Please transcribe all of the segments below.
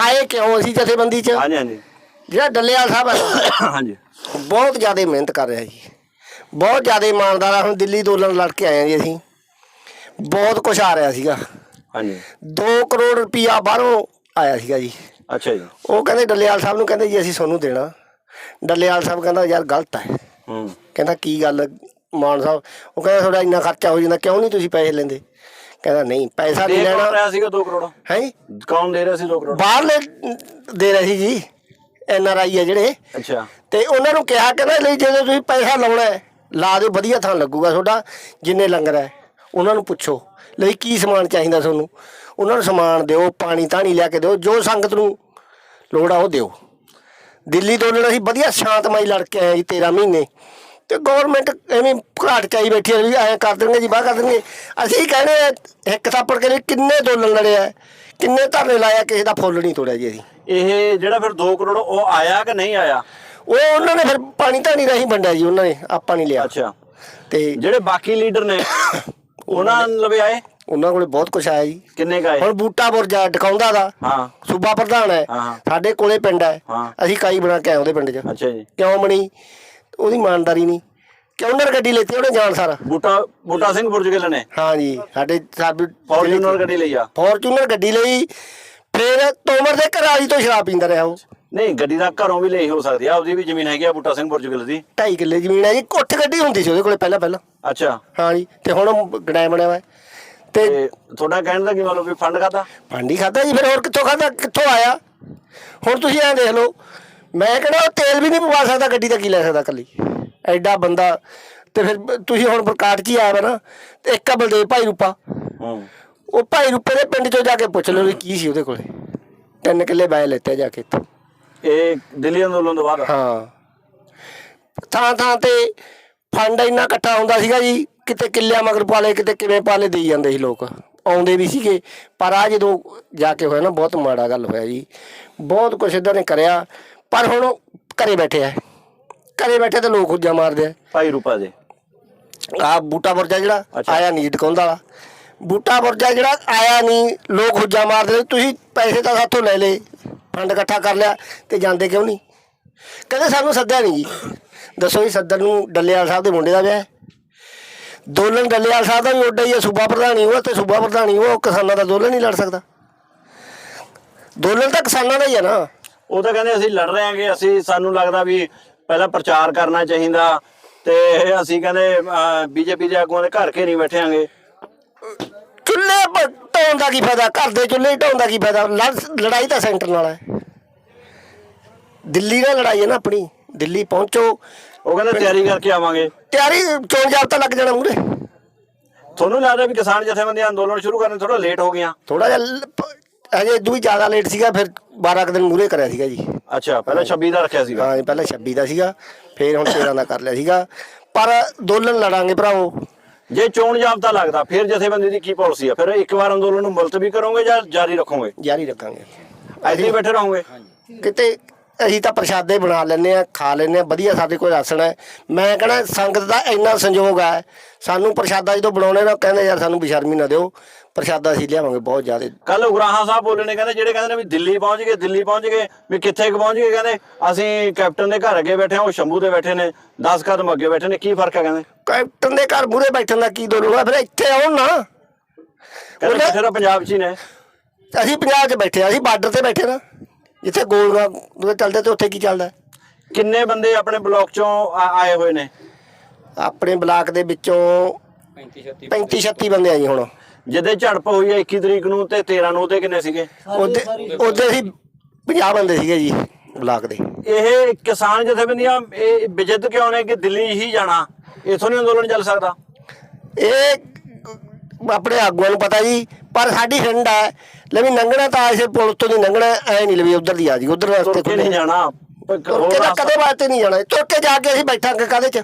ਆਏ ਕਿਉਂ ਅਸੀਂ ਜਥੇਬੰਦੀ 'ਚ? ਹਾਂਜੀ ਹਾਂਜੀ। ਜਿਹੜਾ ਡੱਲੇਵਾਲ ਸਾਹਿਬ ਹੈ ਹਾਂਜੀ। ਬਹੁਤ ਜ਼ਿਆਦਾ ਮਿਹਨਤ ਕਰ ਰਿਹਾ ਜੀ। ਬਹੁਤ ਜ਼ਿਆਦਾ ਇਮਾਨਦਾਰ ਆ ਹੁਣ ਦਿੱਲੀ ਅੰਦੋਲਨ ਲੜ ਕੇ ਆਏ ਆ ਜੀ ਅਸੀਂ। ਬਹੁਤ ਕੁਝ ਆ ਰਿਹਾ ਸੀਗਾ। ਹਾਂਜੀ। 2 ਕਰੋੜ ਰੁਪਈਆ ਬਾਹਰੋਂ ਆਇਆ ਸੀਗਾ ਜੀ। ਅੱਛਾ ਜੀ। ਉਹ ਕਹਿੰਦੇ ਡੱਲੇਵਾਲ ਸਾਹਿਬ ਨੂੰ ਕਹਿੰਦੇ ਜੀ ਅਸੀਂ ਤੁਹਾਨੂੰ ਦੇਣਾ। ਡੱਲੇਵਾਲ ਸਾਹਿਬ ਕਹਿੰਦਾ ਯਾਰ ਗਲਤ ਹੈ। ਹੂੰ। ਕਹਿੰਦਾ ਕੀ ਗੱਲ ਮਾਨ ਸਾਹਿਬ? ਉਹ ਕਹਿੰਦਾ ਤੁਹਾਡਾ ਇੰਨਾ ਖਰਚਾ ਹੋ ਜਾਂਦਾ ਕਿਉਂ ਨਹੀਂ ਤੁਸੀਂ ਪੈਸੇ ਲੈਂਦੇ? ਕਹਿੰਦਾ ਨਹੀਂ ਪੈਸਾ ਨਹੀਂ ਲੈਣਾ। ਰਿਹਾ ਸੀਗਾ 2 ਕਰੋੜ? ਹੈ? ਕੌਣ ਦੇ ਰਿਹਾ ਸੀ 2 ਕਰੋੜ? ਬਾਹਰਲੇ ਦੇ ਰਹੇ ਸੀ ਜੀ ਐਨ ਆਰ ਆਈ ਹੈ ਜਿਹੜੇ। ਅੱਛਾ। ਤੇ ਉਹਨਾਂ ਨੂੰ ਕਿਹਾ ਕਹਿੰਦਾ ਲਈ ਜਦੋਂ ਤੁਸੀਂ ਪੈਸਾ ਲਾਉਣਾ ਹੈ ਲਾ ਦਿਓ ਵਧੀਆ ਥਾਂ ਲੱਗੂਗਾ ਤੁਹਾਡਾ ਜਿੰਨੇ ਲੰਗਰ ਹੈ। ਉਹਨਾਂ ਨੂੰ ਪੁੱਛੋ ਲਈ ਕੀ ਸਮਾਨ ਚਾਹੀਦਾ ਤੁਹਾਨੂੰ? ਉਹਨਾਂ ਨੂੰ ਸਮਾਨ ਦਿਓ ਪਾਣੀ ਧਾਣੀ ਲਿਆ ਕੇ ਦਿਓ ਜੋ ਸੰਗਤ ਨੂੰ ਲੋੜ ਆ ਉਹ ਦਿਓ। ਦਿੱਲੀ ਤੋਂ ਅਸੀਂ ਵਧੀਆ ਸ਼ਾਂਤਮਈ ਲੜ ਕੇ ਆਏ ਜੀ 13 ਮਹੀਨੇ। ਤੇ ਗਵਰਨਮੈਂਟ ਐਵੇਂ ਘਾਟ ਚਾਈ ਬੈਠੀ ਹੈ ਵੀ ਐਂ ਕਰ ਦੇਣਗੇ ਜੀ ਬਾਹ ਕਰ ਦੇਣਗੇ। ਅਸੀਂ ਕਹਿੰਦੇ ਆ, ਇੱਕ ਥਾਪੜ ਕੇ ਲਈ ਕਿੰਨੇ ਦੋਲਨ ਲੜੇ ਆ? ਕਿੰਨੇ ਧਰਨੇ ਲਾਇਆ ਕਿਸੇ ਦਾ ਫੁੱਲ ਨਹੀਂ ਤੋੜਿਆ ਜੀ ਅਸੀਂ। ਇਹ ਜਿਹੜਾ ਫਿਰ 2 ਕਰੋੜ ਉਹ ਆਇਆ ਕਿ ਨਹੀਂ ਆਇਆ? ਉਹ ਉਹਨਾਂ ਨੇ ਫਿਰ ਪਾਣੀ ਧਾਣੀ ਰਾਹੀਂ ਵੰਡਿਆ ਜੀ ਉਹਨਾਂ ਨੇ ਆਪਾਂ ਨਹੀਂ ਲਿਆ। ਅੱਛਾ। ਤੇ ਜਿਹੜੇ ਬਾਕੀ ਲੀਡਰ ਨੇ ਉਹਨਾਂ ਲਵੇ ਆਏ? ਉਹਨਾਂ ਕੋਲੇ ਬਹੁਤ ਕੁਝ ਆਇਆ ਜੀ। ਕਿੰਨੇ ਆਏ? ਹੁਣ ਬੂਟਾ ਬੁਰਜਾ ਡਕਾਉਂਦਾ ਦਾ। ਹਾਂ। ਸੂਬਾ ਪ੍ਰਧਾਨ ਹੈ। ਹਾਂ। ਸਾਡੇ ਕੋਲੇ ਪਿੰਡ ਹੈ। ਹਾਂ। ਅਸੀਂ ਕਾਈ ਬਣਾ ਕੇ ਆਏ ਉਹਦੇ ਪਿੰਡ 'ਚ। ਅੱਛਾ ਜੀ। ਕਿਉਂ ਬਣੀ? ਉਹਦੀ ਇਮਾਨਦਾਰੀ ਨਹੀਂ। ਕਿਉਂ ਉਹਨਾਂ ਗੱਡੀ ਲੈਤੀ ਉਹਨੇ ਜਾਣ ਸਾਰਾ। ਬੂਟਾ ਬੂਟਾ ਸਿੰਘ ਬੁਰਜਗਿੱਲ ਨੇ। ਹਾਂ ਜੀ ਸਾਡੇ ਸਾਬ ਫੋਰਚੂਨਰ ਗੱਡੀ ਲਈ ਆ। ਫੋਰਚੂਨਰ ਗੱਡੀ ਲਈ ਫਿਰ ਤੋਮਰ ਦੇ ਘਰ ਵਾਲੀ ਤੋਂ ਸ਼ਰਾਬ ਪੀਂਦਾ ਰਿਹਾ ਉਹ। ਨਹੀਂ ਗੱਡੀ ਦਾ ਘਰੋਂ ਵੀ ਲਈ ਹੋ ਸਕਦੀ ਆ ਉਹਦੀ ਵੀ ਜ਼ਮੀਨ ਹੈਗੀ ਆ ਬੂਟਾ ਸਿੰਘ ਬੁਰਜਗਿੱਲ ਦੀ। 2.5 ਕਿੱਲੇ ਜ਼ਮੀਨ ਹੈ ਜੀ ਕੁੱਠ ਗੱਡੀ ਹੁੰਦੀ ਸੀ ਉਹਦੇ ਕੋਲੇ ਪਹਿਲਾਂ ਪਹਿਲਾਂ। ਅੱਛਾ। ਹਾਂ ਜੀ ਤੇ ਹੁਣ ਗਣਾਇ ਬਣਿਆ ਹੋਇਆ। ਹੈ। ਤੇ ਤੁਹਾਡਾ ਕਹਿਣ ਦਾ ਕੀ ਮਤਲਬ ਵੀ ਫੰਡ ਖਾਦਾ ਭਾਂਡੀ ਖਾਦਾ ਜੀ ਫਿਰ ਹੋਰ ਕਿੱਥੋਂ ਖਾਦਾ ਕਿੱਥੋਂ ਆਇਆ? ਹੁਣ ਤੁਸੀਂ ਐਂ ਦੇਖ ਲਓ ਮੈਂ ਕਹਿੰਦਾ ਉਹ ਤੇਲ ਵੀ ਨਹੀਂ ਪਵਾ ਸਕਦਾ ਗੱਡੀ ਦਾ ਕੀ ਲੈ ਸਕਦਾ ਕੱਲੀ ਐਡਾ ਬੰਦਾ ਤੇ ਫਿਰ ਤੁਸੀਂ ਹੁਣ ਬਰਕਾਟ 'ਚ ਹੀ ਆਇਆ ਨਾ ਤੇ ਇੱਕ ਆ ਬਲਦੇਵ ਭਾਈ ਰੂਪਾ। ਹੂੰ। ਉਹ ਭਾਈ ਰੂਪੇ ਦੇ ਪਿੰਡ 'ਚੋਂ ਜਾ ਕੇ ਪੁੱਛ ਲਓ ਵੀ ਕੀ ਸੀ ਉਹਦੇ ਕੋਲੇ। ਤਿੰਨ ਕਿੱਲੇ ਬਾਏ ਲੈਤੇ ਜਾ ਕੇ ਇੱਥੋਂ। ਇਹ ਦਿੱਲੀ ਅੰਦੋਲਨ ਤੋਂ ਬਾਅਦ? ਹਾਂ। ਥਾਂ ਥਾਂ ਤੇ ਫੰਡ ਇੰਨਾ ਇਕੱਠਾ ਹੁੰਦਾ ਸੀਗਾ ਜੀ ਕਿਤੇ ਕਿੱਲਿਆਂ ਮਗਰ ਪਾਲੇ ਕਿਤੇ ਕਿਵੇਂ ਪਾਲੇ ਦੇਈ ਜਾਂਦੇ ਸੀ ਲੋਕ। ਆਉਂਦੇ ਵੀ ਸੀਗੇ ਪਰ ਆ ਜਦੋਂ ਜਾ ਕੇ ਹੋਇਆ ਨਾ ਬਹੁਤ ਮਾੜਾ ਗੱਲ ਹੋਇਆ ਜੀ। ਬਹੁਤ ਕੁਛ ਇਦਾਂ ਨੇ ਕਰਿਆ। ਪਰ ਹੁਣ ਉਹ ਘਰੇ ਬੈਠੇ ਆ। ਘਰੇ ਬੈਠੇ ਤੇ ਲੋਕ ਹੁੱਜਾ ਮਾਰਦੇ ਆ। ਭਾਈ ਰੂਪਾ ਦੇ। ਆ ਬੂਟਾ ਬੁਰਜਾ ਜਿਹੜਾ। ਆਇਆ ਨਹੀਂ ਡਕਾਉਂਦਾ ਵਾਲਾ। ਬੂਟਾ ਬੁਰਜਾ ਜਿਹੜਾ ਆਇਆ ਨਹੀਂ ਲੋਕ ਹੁੱਜਾ ਮਾਰਦੇ ਤੁਸੀਂ ਪੈਸੇ ਤਾਂ ਸਾਥੋਂ ਲੈ ਲਏ ਫੰਡ ਇਕੱਠਾ ਕਰ ਲਿਆ ਤੇ ਜਾਂਦੇ ਕਿਉਂ ਨਹੀਂ? ਕਹਿੰਦੇ ਸਾਨੂੰ ਸੱਦਿਆ ਨਹੀਂ ਜੀ। ਦੱਸੋ ਜੀ ਸੱਦਣ ਨੂੰ ਡੱਲੇਵਾਲ ਸਾਹਿਬ ਦੇ ਮੁੰਡੇ ਦਾ ਵਿਆਹ ਹੈ। ਦੋਲਨ ਡੱਲੇਵਾਲ ਸਾਹਿਬ ਦਾ ਵੀ ਓਡਾ ਹੀ ਹੈ ਸੂਬਾ ਪ੍ਰਧਾਨੀ ਉਹ ਤੇ ਸੂਬਾ ਪ੍ਰਧਾਨੀ ਉਹ ਕਿਸਾਨਾਂ ਦਾ ਦੋਲਨ ਨਹੀਂ ਲੜ ਸਕਦਾ। ਦੋਲਨ ਤਾਂ ਕਿਸਾਨਾਂ ਦਾ ਹੀ ਹੈ ਨਾ। ਉਹ ਤਾਂ ਕਹਿੰਦੇ ਅਸੀਂ ਲੜ ਰਹੇ ਹਾਂਗੇ ਅਸੀਂ ਸਾਨੂੰ ਲੱਗਦਾ ਵੀ ਪਹਿਲਾਂ ਪ੍ਰਚਾਰ ਕਰਨਾ ਚਾਹੀਦਾ ਤੇ ਅਸੀਂ ਕਹਿੰਦੇ ਬੀਜੇਪੀ ਦੇ ਆਗੂਆਂ ਦੇ ਘਰ ਕੇ ਨਹੀਂ ਬੈਠਿਆਂਗੇ ਚੁੱਲ੍ਹੇ ਪ- ਢਾਉਣ ਦਾ ਕੀ ਫਾਇਦਾ? ਘਰ ਦੇ ਚੁੱਲ੍ਹੇ ਢਾਉਣ ਦਾ ਕੀ ਫਾਇਦਾ? ਲੜ- ਲੜਾਈ ਤਾਂ ਸੈਂਟਰ ਨਾਲ ਹੈ। ਦਿੱਲੀ ਨਾਲ ਲੜਾਈ ਹੈ ਨਾ ਆਪਣੀ। ਦਿੱਲੀ ਪਹੁੰਚੋ। ਉਹ ਕਹਿੰਦੇ ਤਿਆਰੀ ਕਰਕੇ ਆਵਾਂਗੇ। ਤਿਆਰੀ ਚੋਣ ਜਾਬਤਾ ਲੱਗ ਜਾਣਾ ਮੂਰੇ ਤੁਹਾਨੂੰ ਲੱਗਦਾ ਵੀ ਕਿਸਾਨ ਜਥੇਬੰਦੀਆਂ ਅੰਦੋਲਨ ਸ਼ੁਰੂ ਕਰਨ ਥੋੜਾ ਲੇਟ ਹੋ ਗਈਆਂ? ਥੋੜਾ ਜਿਹਾ ਲ- ਪ- ਹਜੇ ਇਦੋਂ ਵੀ ਜ਼ਿਆਦਾ ਲੇਟ ਸੀਗਾ ਫਿਰ 12 ਕੁ ਦਿਨ ਮੂਰੇ ਕਰਿਆ ਸੀਗਾ ਜੀ। ਅੱਛਾ ਪਹਿਲਾਂ 26 ਦਾ ਰੱਖਿਆ ਸੀਗਾ? ਹਾਂ ਜੀ, ਪਹਿਲਾਂ 26 ਦਾ ਸੀਗਾ ਫਿਰ ਹੁਣ 13 ਦਾ ਕਰ ਲਿਆ ਸੀਗਾ। ਪਰ ਦੋਲਨ ਲੜਾਂਗੇ ਭਰਾਵੋ। ਜੇ ਚੋਣ ਜਾਬਤਾ ਲੱਗਦਾ ਫਿਰ ਜਥੇਬੰਦੀ ਦੀ ਕੀ ਪਾਲਿਸੀ ਆ? ਫਿਰ ਇੱਕ ਵਾਰ ਅੰਦੋਲਨ ਨੂੰ ਮੁਲਤਵੀ ਕਰੋਗੇ ਜਾਂ ਜਾਰੀ ਰੱਖੋਗੇ? ਜਾਰੀ ਰੱਖਾਂਗੇ। ਐਸੇ ਹੀ ਬੈਠੇ ਰਹੋਗੇ? ਕਿਤੇ ਅਸੀਂ ਤਾਂ ਪ੍ਰਸ਼ਾਦੇ ਬਣਾ ਲੈਂਦੇ ਆ ਖਾ ਲੈਂਦੇ ਆ ਵਧੀਆ ਸਾਡੇ ਕੋਲ ਰਾਸ਼ਨ ਹੈ। ਮੈਂ ਕਹਿੰਦਾ ਸੰਗਤ ਦਾ ਇੰਨਾ ਸੰਯੋਗ ਹੈ ਸਾਨੂੰ ਪ੍ਰਸ਼ਾਦਾ ਜਦੋਂ ਬਣਾਉਣੇ ਨਾ ਕਹਿੰਦੇ ਯਾਰ ਸਾਨੂੰ ਬੇਸ਼ਰਮੀ ਨਾ ਦਿਓ ਪ੍ਰਸ਼ਾਦਾ ਅਸੀਂ ਲਿਆਵਾਂਗੇ ਬਹੁਤ ਜ਼ਿਆਦਾ। ਕੱਲ ਉਗਰਾਹਾਂ ਸਾਹਿਬ ਬੋਲੇ ਨੇ ਕਹਿੰਦੇ ਜਿਹੜੇ ਕਹਿੰਦੇ ਨੇ ਵੀ ਦਿੱਲੀ ਪਹੁੰਚ ਗਏ ਦਿੱਲੀ ਪਹੁੰਚ ਗਏ ਵੀ ਕਿੱਥੇ ਕੁ ਪਹੁੰਚ ਗਏ ਕਹਿੰਦੇ ਅਸੀਂ ਕੈਪਟਨ ਦੇ ਘਰ ਅੱਗੇ ਬੈਠੇ ਹਾਂ ਉਹ ਸ਼ੰਭੂ ਦੇ ਬੈਠੇ ਨੇ 10 ਕਦਮ ਅੱਗੇ ਬੈਠੇ ਨੇ ਕੀ ਫ਼ਰਕ ਹੈ ਕਹਿੰਦੇ? ਕੈਪਟਨ ਦੇ ਘਰ ਮੂਰੇ ਬੈਠਣ ਦਾ ਕੀ ਦੋਲੋ ਹੈ ਫਿਰ ਇੱਥੇ ਆਉਣ ਨਾ। ਕਹਿੰਦੇ ਤਾਂ ਪੰਜਾਬ 'ਚ ਹੀ ਨੇ। ਅਸੀਂ ਪੰਜਾਬ 'ਚ ਬੈਠੇ ਆ ਅਸੀਂ ਬਾਰਡਰ ਤੇ ਬੈਠੇ ਨਾ। ਜਿੱਥੇ ਗੋਲੀਆਂ ਦੂਏ ਚੱਲਦੇ ਤੇ ਉੱਥੇ ਕੀ ਚੱਲਦਾ? ਕਿੰਨੇ ਬੰਦੇ ਆਪਣੇ ਬਲਾਕ 'ਚੋਂ ਆ- ਆਏ ਹੋਏ ਨੇ? ਆਪਣੇ ਬਲਾਕ ਦੇ ਵਿੱਚੋਂ 35 36 ਬੰਦੇ ਆ ਜੀ ਹੁਣ। ਜਿਹਦੇ ਝੜਪ ਹੋਈ ਹੈ 21 ਤਰੀਕ ਨੂੰ ਤੇ 13 ਨੂੰ ਤੇ ਕਿੰਨੇ ਸੀਗੇ? ਉਹਦੇ ਉਹਦੇ ਅਸੀਂ 50 ਬੰਦੇ ਸੀਗੇ ਜੀ ਬਲਾਕ ਦੇ। ਇਹ ਕਿਸਾਨ ਜਥੇਬੰਦੀਆਂ ਇਹ ਵਿਜਿੱਤ ਕਿਉਂ ਨੇ ਕਿ ਦਿੱਲੀ ਹੀ ਜਾਣਾ? ਇਥੋਂ ਨਹੀਂ ਅੰਦੋਲਨ ਚੱਲ ਸਕਦਾ? ਇਹ ਆਪਣੇ ਆਗੂਆਂ ਨੂੰ ਪਤਾ ਜੀ ਪਰ ਸਾਡੀ ਹਿੰਡ ਹੈ ਲੈ ਵੀ ਲੰਘਣਾ ਤਾਂ ਇਸੇ ਪੁਲ ਤੋਂ ਨਹੀਂ ਲੰਘਣਾ ਐ ਨਹੀਂ ਲਵੀ ਉਧਰ ਦੀ ਆ ਜੀ ਉਧਰ ਰਸਤੇ ਤੁਰ ਕੇ ਨਹੀਂ ਜਾਣਾ। ਕੋਈ ਤੁਰ ਹੋਰ ਕੇ ਤਾਂ ਰਸਤਾ- ਕਦੇ ਵਾਸਤੇ ਨਹੀਂ ਜਾਣਾ। ਤੁਰ ਕੇ ਜਾ ਕੇ ਅਸੀਂ ਬੈਠਾਂਗੇ ਕਾਦੇ ਚ?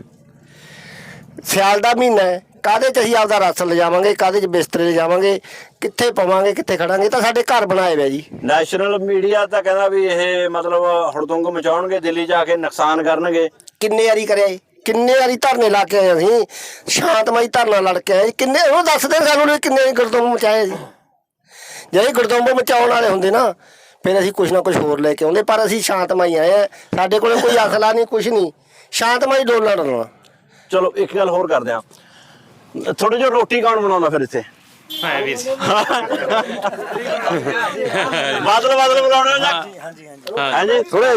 ਸਿਆਲ ਦਾ ਮਹੀਨਾ ਹੈ ਕਾਦੇ ਚ ਅਸੀਂ ਆਪਦਾ ਰਾਸ਼ਨ ਲਿਜਾਵਾਂਗੇ ਕਾਦੇ ਚ ਬਿਸਤਰੇ ਲਿਜਾਵਾਂਗੇ ਕਿੱਥੇ ਪਵਾਂਗੇ ਕਿੱਥੇ ਖੜਾਂਗੇ ਤਾਂ ਸਾਡੇ ਘਰ ਬਣਾਏ ਹੋਏ ਆ ਜੀ। ਨੈਸ਼ਨਲ ਮੀਡੀਆ ਤਾਂ ਕਹਿੰਦਾ ਵੀ ਇਹ ਮਤਲਬ ਹੜਦੁੰਗ ਮਚਾਉਣਗੇ ਦਿੱਲੀ ਜਾ ਕੇ ਨੁਕਸਾਨ ਕਰਨਗੇ। ਕਿੰਨੇ ਵਾਰੀ ਕਰਿਆ ਜੀ ਕਿੰਨੇ ਵਾਰੀ ਧਰਨੇ ਲਾ ਕੇ ਆਏ ਅਸੀਂ? ਸ਼ਾਂਤਮਈ ਧਰਨਾ ਲੜ ਕੇ ਆਏ। ਕਿੰਨੇ ਉਹ ਦੱਸਦੇ ਸਾਨੂੰ ਵੀ ਕਿੰਨੇ ਗੁਰਦੁੰਬ ਮਚਾਏ ਜੀ। ਜੇ ਗੁਰਦੁੰਬ ਮਚਾਉਣ ਵਾਲੇ ਹੁੰਦੇ ਨਾ, ਫਿਰ ਅਸੀਂ ਕੁਝ ਨਾ ਕੁਝ ਹੋਰ ਲੈ ਕੇ ਆਉਂਦੇ। ਪਰ ਅਸੀਂ ਸ਼ਾਂਤਮਈ ਆਏ ਆ। ਸਾਡੇ ਕੋਲੇ ਕੋਈ ਅਸਲਾ ਨਹੀਂ ਕੁਝ ਨਹੀਂ। ਸ਼ਾਂਤਮਈ ਡੋਲਾ ਡੋਲਣਾ ਚਲੋ, ਇੱਕ ਗੱਲ ਹੋਰ ਕਰਦੇ ਆ ਥੋੜੀ ਜਿਹੀ ਰੋਟੀ ਕੌਣ ਬਣਾਉਣਾ ਫਿਰ ਇੱਥੇ? ਹਾਂ ਵੀਰ ਜੀ। ਬਾਦਲ ਬਾਦਲ ਬਣਾਉਣੇ ਹੋ। ਜਾਂ ਹਾਂਜੀ ਥੋੜੇ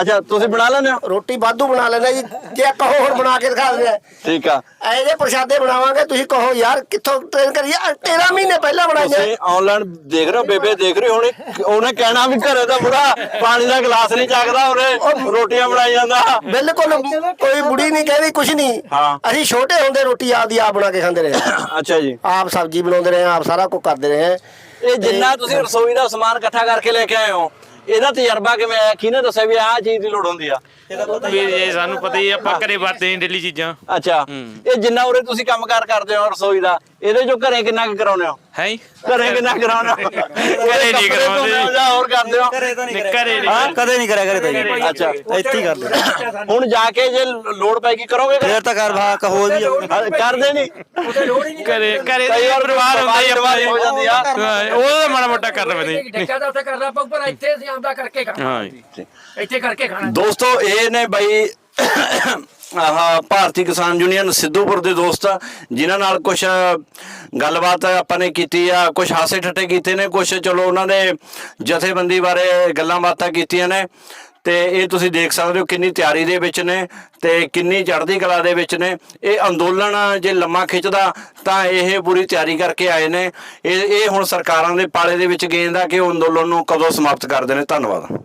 ਅੱਛਾ ਤੁਸੀਂ ਬਣਾ ਲੈਂਦੇ ਹੋ? ਰੋਟੀ ਵਾਧੂ ਬਣਾ ਲੈਂਦੇ ਜੀ। ਜੇ ਕਹੋ ਹੁਣ ਬਣਾ ਕੇ ਦਿਖਾ ਦਿੰਦੇ ਠੀਕ ਆ। ਐ ਜੇ ਪ੍ਰਸ਼ਾਦੇ ਬਣਾਵਾਂਗੇ ਤੁਸੀਂ ਕਹੋ ਯਾਰ ਕਿੱਥੋਂ ਟ੍ਰੇਨ ਕਰੀਏ? 13 ਮਹੀਨੇ ਪਹਿਲਾਂ ਬਣਾਈਆਂ। ਤੁਸੀਂ ਆਨਲਾਈਨ ਦੇਖ ਰਹੇ ਹੋ ਬੇਬੇ ਦੇਖ ਰਹੀ ਹੋਣੀ ਉਹਨੇ ਕਹਿਣਾ ਵੀ ਘਰੇ ਦਾ ਬੁੜਾ ਪਾਣੀ ਦਾ ਗਲਾਸ ਨਹੀਂ ਚੱਕਦਾ ਉਹਨੇ ਰੋਟੀਆਂ ਬਣਾਈ ਜਾਂਦਾ। ਬਿਲਕੁਲ ਕੋਈ ਬੁੜੀ ਨਹੀਂ ਕਹਿੰਦੀ ਕੁਝ ਨਹੀਂ। ਹਾਂ। ਅਸੀਂ ਛੋਟੇ ਹੁੰਦੇ ਰੋਟੀ ਆਪਦੀ ਆਪ ਬਣਾ ਕੇ ਖਾਂਦੇ ਰਹੇ। ਅੱਛਾ ਜੀ। ਆਪ ਸਬਜ਼ੀ ਬਣਾਉਂਦੇ ਰਹੇ। ਆਪ ਸਾਰਾ ਕੁਝ ਕਰਦੇ ਰਹੇ ਇਹ ਜਿੰਨਾ ਤੁਸੀਂ ਰਸੋਈ ਦਾ ਸਮਾਨ ਇਕੱਠਾ ਕਰਕੇ ਲੈ ਕੇ ਆਏ ਹੋ ਇਹਦਾ ਤਜਰਬਾ ਕਿਵੇਂ ਆਇਆ? ਕਿਹਨੇ ਦੱਸਿਆ ਵੀ ਆਹ ਚੀਜ਼ ਦੀ ਲੋੜ ਹੁੰਦੀ ਆ? ਜੀ ਸਾਨੂੰ ਪਤਾ ਹੀ ਆ, ਆਪਾਂ ਘਰੇ ਵਰਤੇ ਡੇਲੀ ਚੀਜ਼ਾਂ। ਅੱਛਾ। ਇਹ ਜਿੰਨਾ ਉਰੇ ਤੁਸੀਂ ਕੰਮਕਾਰ ਕਰਦੇ ਹੋ ਰਸੋਈ ਦਾ ਇਹਦੇ ਚੋਂ ਘਰੇ ਕਿੰਨਾ ਕੁ ਕਰਾਉਂਦੇ ਹੋ? ਹੈ ਘਰੇ ਕਿੰਨਾ ਕਰਾਉਂਦੇ ਹੋ? ਘਰੇ ਨਹੀਂ ਹੋ ਜਾਂ ਹੋਰ ਕਰਦੇ ਹੋ? ਘਰੇ ਨਹੀਂ ਹਾਂ? ਕਦੇ ਨਹੀਂ ਕਰਿਆ ਕਰੇ ਤਾਂ ਜੀ ਅੱਛਾ ਇੱਥੇ ਹੀ ਕਰਦੇ। ਹੁਣ ਜਾ ਕੇ ਜੇ ਲੋੜ ਪੈਗੀ ਕਰੋਗੇ ਘਰੇ? ਫੇਰ ਤਾਂ ਕਰ ਭਾ ਕਹੋ ਵੀ ਹਾਂ, ਕਰਦੇ ਨਹੀਂ। ਘਰੇ ਘਰੇ ਕਈ ਵਾਰ ਪਰਿਵਾਰ ਹੁੰਦਾ ਹੀ ਪਰਿਵਾਰ ਹੋ ਜਾਂਦੀ ਆ। ਹਾਂ, ਉਹਦਾ ਮਾੜਾ ਮੋਟਾ ਕਰ ਲਵੇ ਡੱਕਾ ਤਾਂ ਉੱਥੇ ਕਰਨਾ ਪਊ ਪਰ ਇੱਥੇ ਅਸੀਂ ਆਪਦਾ ਕਰਕੇ ਖਾਣਾ। ਹਾਂ। ਜੀ। ਇੱਥੇ ਕਰਕੇ ਖਾਣਾ। ਦੋਸਤੋ ਇਹ ਨੇ ਬਾਈ ਆਹ ਭਾਰਤੀ ਕਿਸਾਨ ਯੂਨੀਅਨ ਸਿੱਧੂਪੁਰ ਦੇ ਦੋਸਤ ਆ, ਜਿਨ੍ਹਾਂ ਨਾਲ ਕੁਝ ਗੱਲਬਾਤ ਆਪਾਂ ਨੇ ਕੀਤੀ ਆ ਕੁਝ ਹਾਸੇ ਠੱਟੇ ਕੀਤੇ ਨੇ ਕੁਝ ਚਲੋ ਉਹਨਾਂ ਦੇ ਜਥੇਬੰਦੀ ਬਾਰੇ ਗੱਲਾਂ ਬਾਤਾਂ ਕੀਤੀਆਂ ਨੇ। ਤੇ ਇਹ ਤੁਸੀਂ ਦੇਖ ਸਕਦੇ ਹੋ ਕਿੰਨੀ ਤਿਆਰੀ ਦੇ ਵਿੱਚ ਨੇ ਤੇ ਕਿੰਨੀ ਚੜ੍ਹਦੀ ਕਲਾ ਦੇ ਵਿੱਚ ਨੇ। ਇਹ ਅੰਦੋਲਨ ਜੇ ਲੰਮਾ ਖਿੱਚਦਾ ਤਾਂ ਇਹ ਪੂਰੀ ਤਿਆਰੀ ਕਰਕੇ ਆਏ ਨੇ। ਇਹ ਇਹ ਹੁਣ ਸਰਕਾਰਾਂ ਦੇ ਪਾਲੇ ਦੇ ਵਿੱਚ ਗੇਂਦ ਆ ਕਿ ਉਹ ਅੰਦੋਲਨ ਨੂੰ ਕਦੋਂ ਸਮਾਪਤ ਕਰਦੇ ਨੇ। ਧੰਨਵਾਦ।